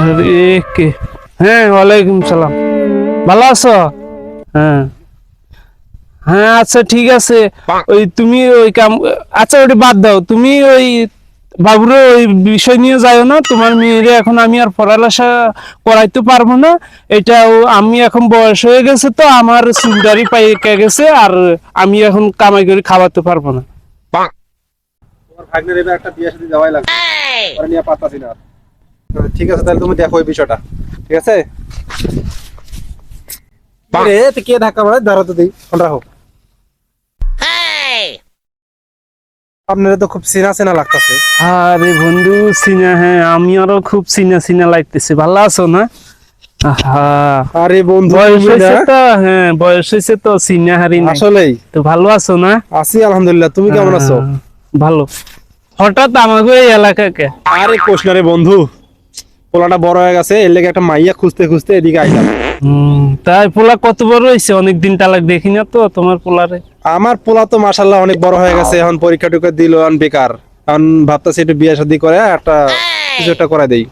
আরে কে হ্যাঁ ওয়ালাইকুম সালাম। ভালো আছো? হ্যাঁ। হ্যাঁ আচ্ছা ঠিক আছে। ওই তুমি ওই কাম আচ্ছা ওটা বাদ দাও। তুমি ওই বাবুরে ওই বিষয় নিয়ে যাও না। তোমার মেয়েরে এখন আমি আর পড়ালেখা করাইতে পারব না। এটা আমি এখন বয়স হয়ে গেছে তো আমার সিন্দারি পাইকে গেছে আর আমি এখন কামাই করে খাওয়াতে পারব না। তোমার ভাগ্নের এবার একটা বিয়ে সাথে যাওয়াই লাগবে। নিয়ে না। ঠিক আছে তাহলে তুমি দেখো ওই বিষয়টা। ঠিক আছে? রে কে ধাক্কা মারে? দাঁড়াও তো দিই রাখো। আপনারা তো খুব সিনা সিনা লাগতেছে। আরে বন্ধু সিনা হ্যাঁ আমি আরও খুব সিনা সিনা লাগতেছে। ভালো আছো না? আহা। আরে বন্ধু বয়স হয়েছে তো হ্যাঁ বয়স হয়েছে তো সিনা হারি না আসলেই। তো ভালো আছো না? আছি আলহামদুলিল্লাহ। তুমি কেমন আছো? ভালো। হঠাৎ আমাকে এই এলাকাকে। আরে বন্ধু। পোলাটা বড় হয়ে গেছে এর লেগে একটা মাইয়া খুঁজতে খুঁজতে এদিকে আইলাম। তাই পোলা কত বড় হয়েছে অনেকদিন তালাক দেখি না তো তোমার পোলারে। আমার পোলা তো মাশাল্লাহ অনেক বড় হয়ে গেছে এখন পরীক্ষা টুকা দিল এখন বেকার। এখন ভাবতেছি একটু বিয়ে শাদী করে একটা কিছু একটা করে দেই।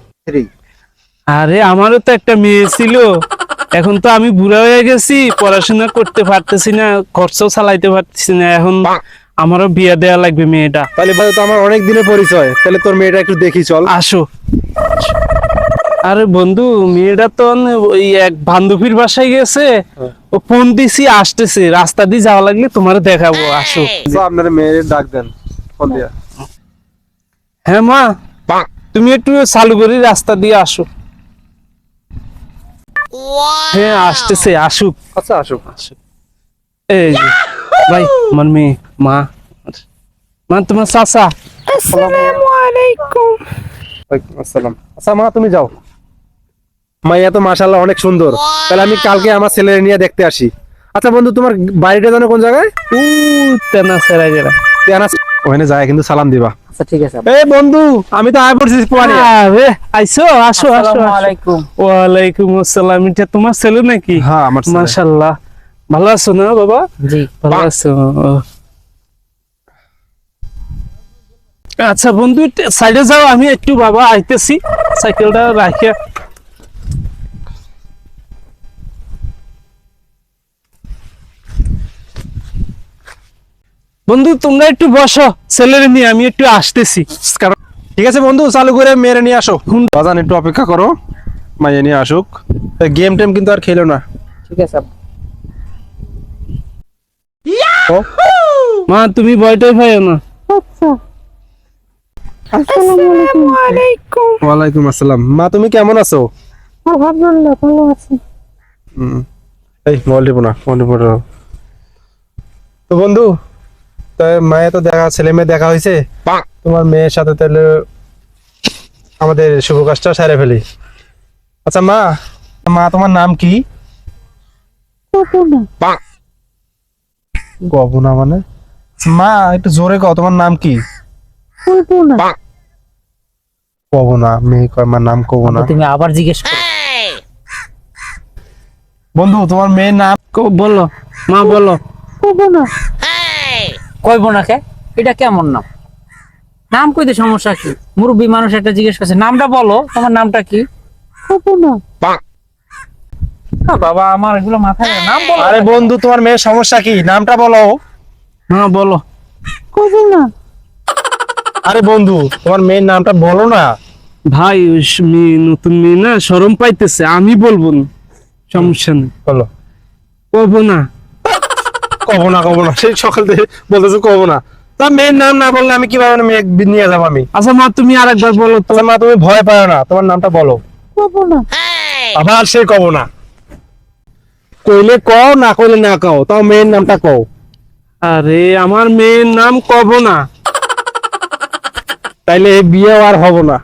আরে আমারও তো একটা মেয়ে ছিল। এখন তো আমি বুড়া হয়ে গেছি পড়াশোনা করতে পারতেছি না খরচাও চালাইতে পারতেছি না। এখন আমারও বিয়ে দেওয়া লাগবে মেয়েটা। তাহলে ভাই তো আমার অনেক দিনের পরিচয়। তাহলে তোর মেয়েটা একটু দেখি চল। আসো। আরে বন্ধু মেয়েটা তো ওই এক বান্ধবীর বাসায় গেছে। ও ফোন দিছি আসতেছে। রাস্তা দিয়ে যাওয়া লাগলে তোমার দেখাবো আসো আপনার মেয়ের ডাক দেন ফোন দিয়া। হ্যাঁ মা। তুমি একটু চালু করে রাস্তা দিয়ে আসো। হ্যাঁ আসতেছে আসুক। আচ্ছা আসুক। আসুক। এই যে, ভাই আমার মেয়ে মা। মা তোমার চাচা। ওয়ালাইকুম আসসালাম। আচ্ছা মা তুমি যাও। মাইয়া তো মাশাল্লাহ অনেক সুন্দর। তাহলে আমি কালকে আমার ছেলে নিয়ে দেখতে আসি। আচ্ছা বন্ধু তোমার বাড়িটা জানো কোন জায়গায়? তেনা সেরা ওখানে যায় কিন্তু সালাম দিবা। আচ্ছা ঠিক আছে। এই বন্ধু আমি তো আয় পড়ছি পোয়ানি আরে আইসো আসো আসো আসসালামু আসো। আলাইকুম আসসালাম। এটা তোমার ছেলে নাকি? হ্যাঁ আমার ছেলে। ভালো আছো না বাবা? জি ভালো আছো। আচ্ছা বন্ধু সাইডে যাও আমি একটু বাবা আইতেছি। সাইকেলটা রাখিয়া বন্ধু তোমরা একটু বসো। ছেলের নিয়ে আমি একটু আসতেছি। কারণ- ঠিক আছে বন্ধু চালু করে মেরে নিয়ে আসো। বাজান একটু অপেক্ষা করো। মাইয়া নিয়ে আসুক। গেম টেম কিন্তু আর খেলো না। ঠিক আছে। মা তুমি ভয়টাই পাইও না। ওয়ালাইকুম আসসালাম। মা তুমি কেমন আছো? আলহামদুলিল্লাহ ভালো আছি। হুম। এই মোবাইল টিপো না মোবাইল না। তো বন্ধু তাই মায়ের তো দেখা ছেলে মেয়ে দেখা হয়েছে। তোমার মেয়ের সাথে তাহলে আমাদের শুভ কাজটা সারে ফেলি। আচ্ছা মা মা তোমার নাম কি? গবনা মানে? মা একটু জোরে কও তোমার নাম কি? কল্পনা কব না মেয়ে কয় আমার নাম কব না তুমি আবার জিজ্ঞেস করো। বন্ধু তোমার মেয়ের নাম? বলো। মা বলো। কল্পনা কইব না কে এটা কেমন নাম? নাম কইতে সমস্যা কি? মুরব্বী মানুষ একটা জিজ্ঞেস করছে নামটা বলো তোমার নামটা কি? বাবা আমার এগুলো মাথায় নাম বলো। আরে বন্ধু তোমার মেয়ের সমস্যা কি? নামটা বলো। হ্যাঁ বলো। কল্পনা আরে বন্ধু তোমার মেয়ের নামটা বলো না। ভাই মেয়ে নতুন মেয়ে না সরম পাইতেছে। আমি বলব না। সমস্যা নেই। বলো। কবো না। কব না কব না। সেই সকাল থেকে বলতেছো কব না। তার মেয়ের নাম না বললে আমি কীভাবে মেয়ে নিয়ে যাব আমি? আচ্ছা মা তুমি আরেকবার বলো। তো আচ্ছা মা তুমি ভয় পাও না। তোমার নামটা বলো। আবার সে কব না। কইলে কও না কইলে না কও। তাও মেয়ের নামটা কও। আরে আমার মেয়ের নাম কব না। তাইলে এই বিয়ে আর হব না।